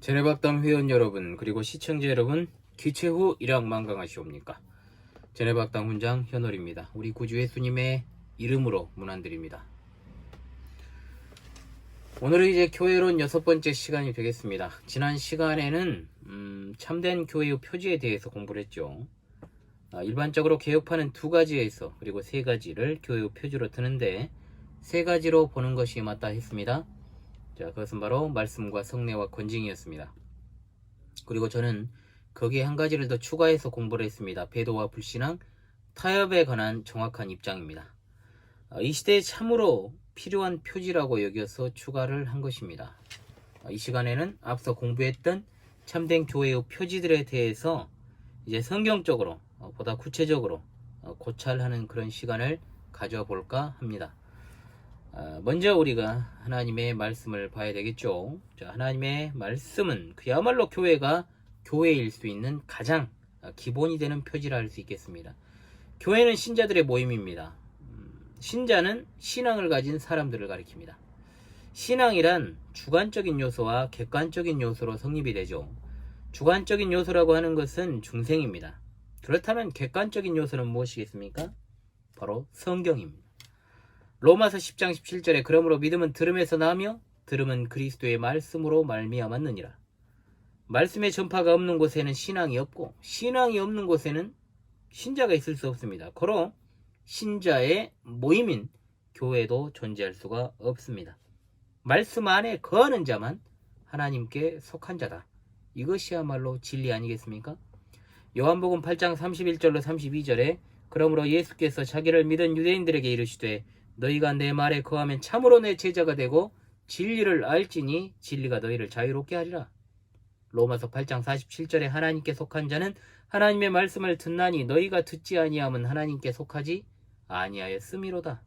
제네박당 회원 여러분 그리고 시청자 여러분 기체 후 일양만강하시옵니까? 제네박당 훈장 현월입니다. 우리 구주 예수님의 이름으로 문안드립니다. 오늘은 이제 교회론 여섯 번째 시간이 되겠습니다. 지난 시간에는 음, 참된 교회의 표지에 대해서 공부를 했죠. 아, 일반적으로 개혁파는 두 가지에 있어. 그리고 세 가지를 교회의 표지로 드는데 세 가지로 보는 것이 맞다 했습니다 자, 그것은 바로 말씀과 성례와 권징이었습니다. 그리고 저는 거기에 한 가지를 더 추가해서 공부를 했습니다. 배도와 불신앙, 타협에 관한 정확한 입장입니다. 아, 이 시대에 참으로 필요한 표지라고 여겨서 추가를 한 것입니다. 아, 이 시간에는 앞서 공부했던 참된 교회의 표지들에 대해서 이제 성경적으로 어, 보다 구체적으로 어, 고찰하는 그런 시간을 가져볼까 합니다. 아, 먼저 우리가 하나님의 말씀을 봐야 되겠죠. 자, 하나님의 말씀은 그야말로 교회가 교회일 수 있는 가장 아, 기본이 되는 표지라 할 수 있겠습니다. 교회는 신자들의 모임입니다. 음, 신자는 신앙을 가진 사람들을 가리킵니다. 신앙이란 주관적인 요소와 객관적인 요소로 성립이 되죠. 주관적인 요소라고 하는 것은 중생입니다. 그렇다면 객관적인 요소는 무엇이겠습니까? 바로 성경입니다. 로마서 10장 17절에 그러므로 믿음은 들음에서 나며 들음은 그리스도의 말씀으로 말미암았느니라. 말씀의 전파가 없는 곳에는 신앙이 없고 신앙이 없는 곳에는 신자가 있을 수 없습니다. 고로 신자의 모임인 교회도 존재할 수가 없습니다. 말씀 안에 거하는 자만 하나님께 속한 자다. 이것이야말로 진리 아니겠습니까? 요한복음 8장 31절로 32절에 그러므로 예수께서 자기를 믿은 유대인들에게 이르시되 너희가 내 말에 거하면 참으로 내 제자가 되고 진리를 알지니 진리가 너희를 자유롭게 하리라. 로마서 8장 47절에 하나님께 속한 자는 하나님의 말씀을 듣나니 너희가 듣지 아니함은 하나님께 속하지 아니하였음이로다.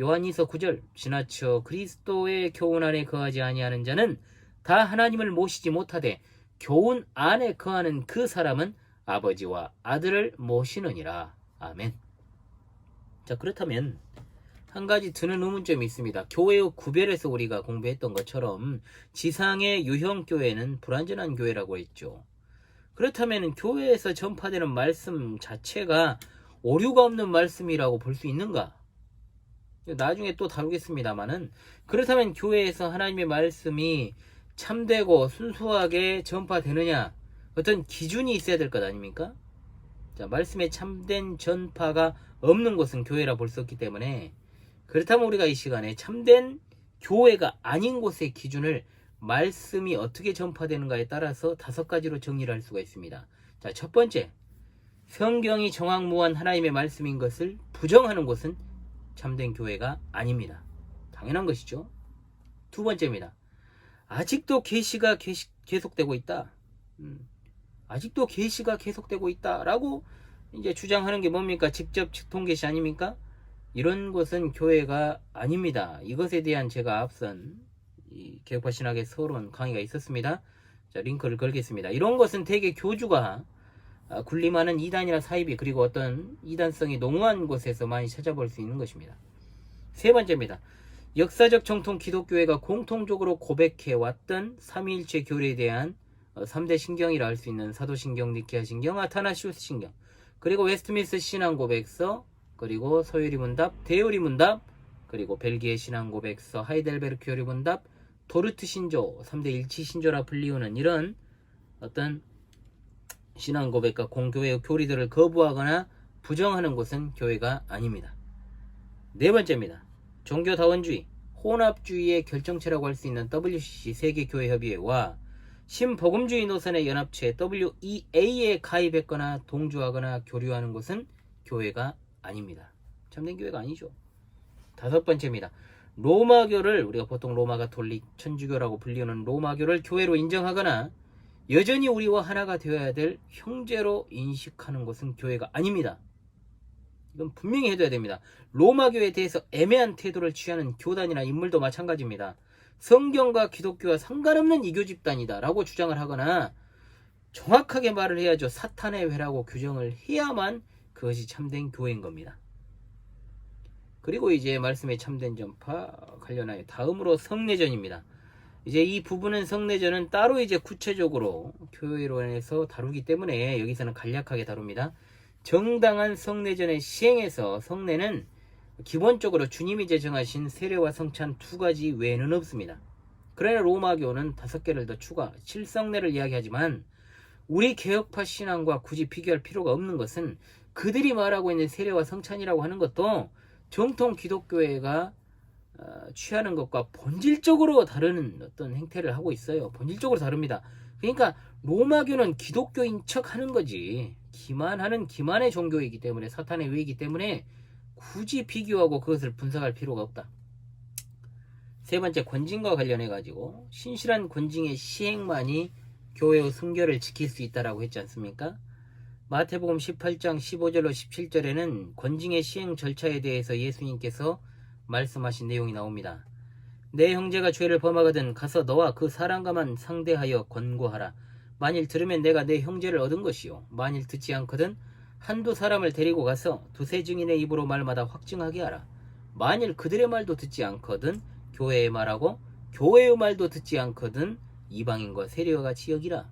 요한이서 9절 지나쳐 그리스도의 교훈 안에 거하지 아니하는 자는 다 하나님을 모시지 못하되 교훈 안에 거하는 그 사람은 아버지와 아들을 모시느니라. 아멘. 자 그렇다면 한 가지 드는 의문점이 있습니다. 교회의 구별에서 우리가 공부했던 것처럼 지상의 유형 교회는 불완전한 교회라고 했죠. 그렇다면 교회에서 전파되는 말씀 자체가 오류가 없는 말씀이라고 볼 수 있는가? 나중에 또 다루겠습니다만은 그렇다면 교회에서 하나님의 말씀이 참되고 순수하게 전파되느냐 어떤 기준이 있어야 될 것 아닙니까? 자, 말씀에 참된 전파가 없는 곳은 교회라 볼 수 없기 때문에 그렇다면 우리가 이 시간에 참된 교회가 아닌 곳의 기준을 말씀이 어떻게 전파되는가에 따라서 다섯 가지로 정리를 할 수가 있습니다. 자, 첫 번째. 성경이 정확무한 하나님의 말씀인 것을 부정하는 곳은 참된 교회가 아닙니다. 당연한 것이죠. 두 번째입니다. 아직도 계시가 계속되고 있다. 음, 아직도 계시가 계속되고 있다라고 이제 주장하는 게 뭡니까? 직접 통계시 아닙니까? 이런 것은 교회가 아닙니다. 이것에 대한 제가 앞선 개혁파 신학의 서론 강의가 있었습니다. 자, 링크를 걸겠습니다. 이런 것은 대개 교주가 아, 군림하는 이단이나 사이비 그리고 어떤 이단성이 농후한 곳에서 많이 찾아볼 수 있는 것입니다. 세 번째입니다. 역사적 정통 기독교회가 공통적으로 고백해 왔던 삼위일체 교리에 대한 3대 어, 신경이라 할 수 있는 사도신경, 니케아 신경, 아타나시우스 신경, 그리고 웨스트민스 신앙 고백서, 그리고 서유리 문답, 대요리 문답, 그리고 벨기에 신앙 고백서, 하이델베르크 요리 문답, 도르트 신조, 3대 일치 신조라 불리우는 이런 어떤 신앙 고백과 공교회의 교리들을 거부하거나 부정하는 곳은 교회가 아닙니다. 네 번째입니다. 종교다원주의, 혼합주의의 결정체라고 할 수 있는 WCC 세계교회협의회와 신복음주의 노선의 연합체 WEA에 가입했거나 동조하거나 교류하는 곳은 교회가 아닙니다. 참된 교회가 아니죠. 다섯 번째입니다. 로마교를 우리가 보통 로마 가톨릭 천주교라고 불리는 로마교를 교회로 인정하거나 여전히 우리와 하나가 되어야 될 형제로 인식하는 것은 교회가 아닙니다. 이건 분명히 해둬야 됩니다. 로마교에 대해서 애매한 태도를 취하는 교단이나 인물도 마찬가지입니다. 성경과 기독교와 상관없는 이교 집단이다 라고 주장을 하거나 정확하게 말을 해야죠. 사탄의 회라고 규정을 해야만 그것이 참된 교회인 겁니다. 그리고 이제 말씀의 참된 전파 관련하여 다음으로 성례전입니다. 이제 이 부분은 성내전은 따로 이제 구체적으로 교회론에서 다루기 때문에 여기서는 간략하게 다룹니다. 정당한 성내전의 시행에서 성내는 기본적으로 주님이 제정하신 세례와 성찬 두 가지 외에는 없습니다. 그러나 로마교는 다섯 개를 더 추가, 칠성례를 이야기하지만 우리 개혁파 신앙과 굳이 비교할 필요가 없는 것은 그들이 말하고 있는 세례와 성찬이라고 하는 것도 정통 기독교회가 어, 취하는 것과 본질적으로 다른 어떤 행태를 하고 있어요. 본질적으로 다릅니다. 그러니까 로마교는 기독교인 척 하는 거지. 기만하는 기만의 종교이기 때문에 사탄의 외이기 때문에 굳이 비교하고 그것을 분석할 필요가 없다. 세 번째 권징과 관련해 가지고 신실한 권징의 시행만이 교회의 순결을 지킬 수 있다라고 했지 않습니까? 마태복음 18장 15절로 17절에는 권징의 시행 절차에 대해서 예수님께서 말씀하신 내용이 나옵니다. 내 형제가 죄를 범하거든 가서 너와 그 사람과만 상대하여 권고하라. 만일 들으면 내가 내 형제를 얻은 것이요. 만일 듣지 않거든 한두 사람을 데리고 가서 두세 증인의 입으로 말마다 확증하게 하라. 만일 그들의 말도 듣지 않거든 교회의 말하고 교회의 말도 듣지 않거든 이방인과 세리와 같이 여기라.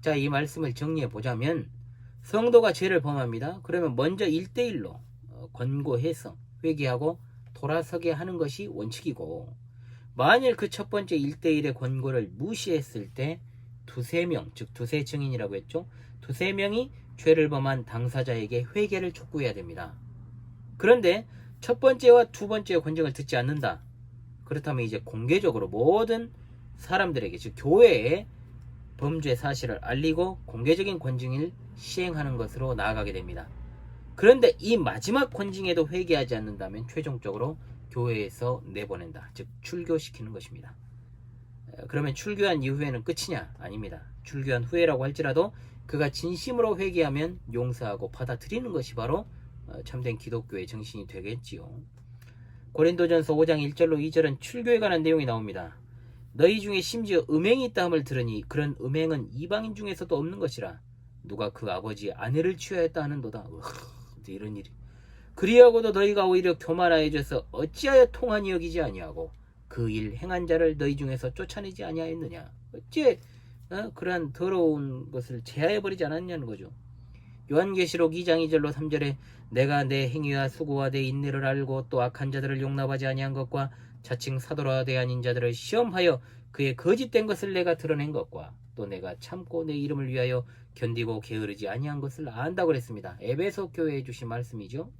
자, 이 말씀을 정리해 보자면 성도가 죄를 범합니다. 그러면 먼저 1대1로 어, 권고해서 회개하고 돌아서게 하는 것이 원칙이고 만일 그 첫 번째 1대1의 권고를 무시했을 때 두세 명, 즉 두세 증인이라고 했죠. 두세 명이 죄를 범한 당사자에게 회개를 촉구해야 됩니다. 그런데 첫 번째와 두 번째의 권징을 듣지 않는다. 그렇다면 이제 공개적으로 모든 사람들에게 즉 교회에 범죄 사실을 알리고 공개적인 권징을 시행하는 것으로 나아가게 됩니다. 그런데 이 마지막 권징에도 회개하지 않는다면 최종적으로 교회에서 내보낸다. 즉 출교시키는 것입니다. 에, 그러면 출교한 이후에는 끝이냐? 아닙니다. 출교한 후에라고 할지라도 그가 진심으로 회개하면 용서하고 받아들이는 것이 바로 어, 참된 기독교의 정신이 되겠지요. 고린도전서 5장 1절로 2절은 출교에 관한 내용이 나옵니다. 너희 중에 심지어 음행이 있다 함을 들으니 그런 음행은 이방인 중에서도 없는 것이라 누가 그 아버지 아내를 취하였다 하는도다. 이런 일이. 그리하고도 너희가 오히려 교만하여져서 어찌하여 통한이 여기지 아니하고 그 일 행한 자를 너희 중에서 쫓아내지 아니하였느냐. 어찌 어? 그러한 더러운 것을 제하여 버리지 않았냐는 거죠. 요한계시록 2장 2절로 3절에 내가 내 행위와 수고와 내 인내를 알고 또 악한 자들을 용납하지 아니한 것과 자칭 사도라 대한 자들을 시험하여 그의 거짓된 것을 내가 드러낸 것과 또 내가 참고 내 이름을 위하여 견디고 게으르지 아니한 것을 안다고 그랬습니다. 에베소 교회에 주신 말씀이죠.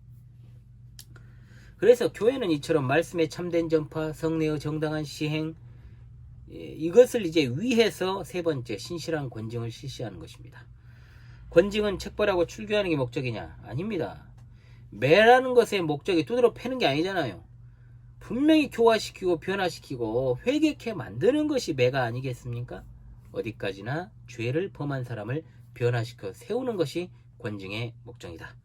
그래서 교회는 이처럼 말씀의 참된 전파, 성례의 정당한 시행 예, 이것을 이제 위해서 세 번째 신실한 권징을 실시하는 것입니다. 권징은 책벌하고 출교하는 게 목적이냐? 아닙니다. 매라는 것의 목적이 두드러 패는 게 아니잖아요. 분명히 교화시키고 변화시키고 회개케 만드는 것이 매가 아니겠습니까? 어디까지나 죄를 범한 사람을 변화시켜 세우는 것이 권징의 목적이다.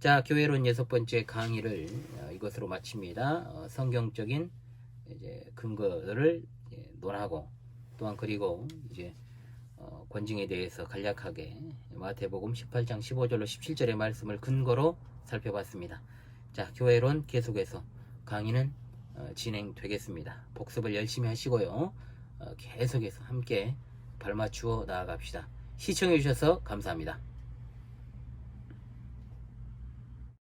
자, 교회론 여섯 번째 강의를 어, 이것으로 마칩니다. 어, 성경적인 이제 근거를 예, 논하고 또한 그리고 이제 어, 권징에 대해서 간략하게 마태복음 18장 15절로 17절의 말씀을 근거로 살펴봤습니다. 자, 교회론 계속해서 강의는 어, 진행되겠습니다. 복습을 열심히 하시고요. 어, 계속해서 함께 발맞추어 나아갑시다. 시청해 주셔서 감사합니다.